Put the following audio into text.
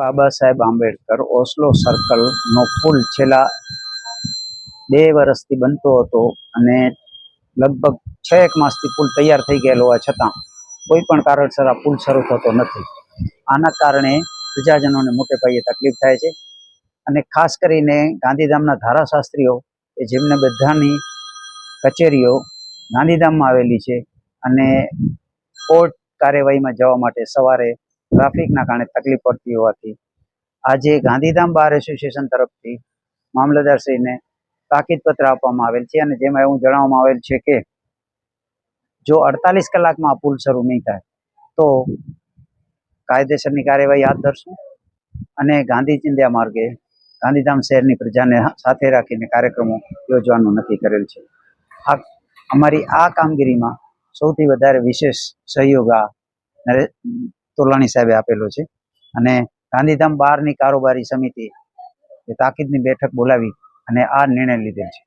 Baba Saheb Ambedkar Oslo સર્કલનો પુલ છેલ્લા બે વર્ષથી બનતો હતો અને લગભગ છ એક માસથી પુલ તૈયાર થઈ ગયેલો હોવા છતાં કોઈ પણ કારણસર આ પુલ શરૂ થતો નથી. આના કારણે પ્રજાજનોને મોટે પાયે તકલીફ થાય છે અને ખાસ કરીને ગાંધીધામના ધારાશાસ્ત્રીઓ કે જેમને બધાની કચેરીઓ ગાંધીધામમાં આવેલી છે અને કોર્ટ કાર્યવાહીમાં જવા માટે સવારે ટ્રાફિકના કારણે તકલીફ પડતી હોવાથી આજે ગાંધીધામ બાર એસોસિએશન તરફથી મામલતદારશ્રીને તાકીદ પત્ર આપવામાં આવેલ છે અને જેમાં એવું જણાવવામાં આવેલ છે કે જો અડતાલીસ કલાકમાં આ પુલ શરૂ નહીં થાય, તો કાયદેસરની કાર્યવાહી હાથ ધરશું અને ગાંધી ચિંધ્યા માર્ગે ગાંધીધામ શહેરની પ્રજાને સાથે રાખીને કાર્યક્રમો યોજવાનું નક્કી કરેલ છે. આ અમારી આ કામગીરીમાં સૌથી વધારે વિશેષ સહયોગ આ તોલાણી સાહેબે આપેલો છે. અને ગાંધીધામ બહારની કારોબારી સમિતિ તાકીદની બેઠક બોલાવી અને આ નિર્ણય લીધેલ છે.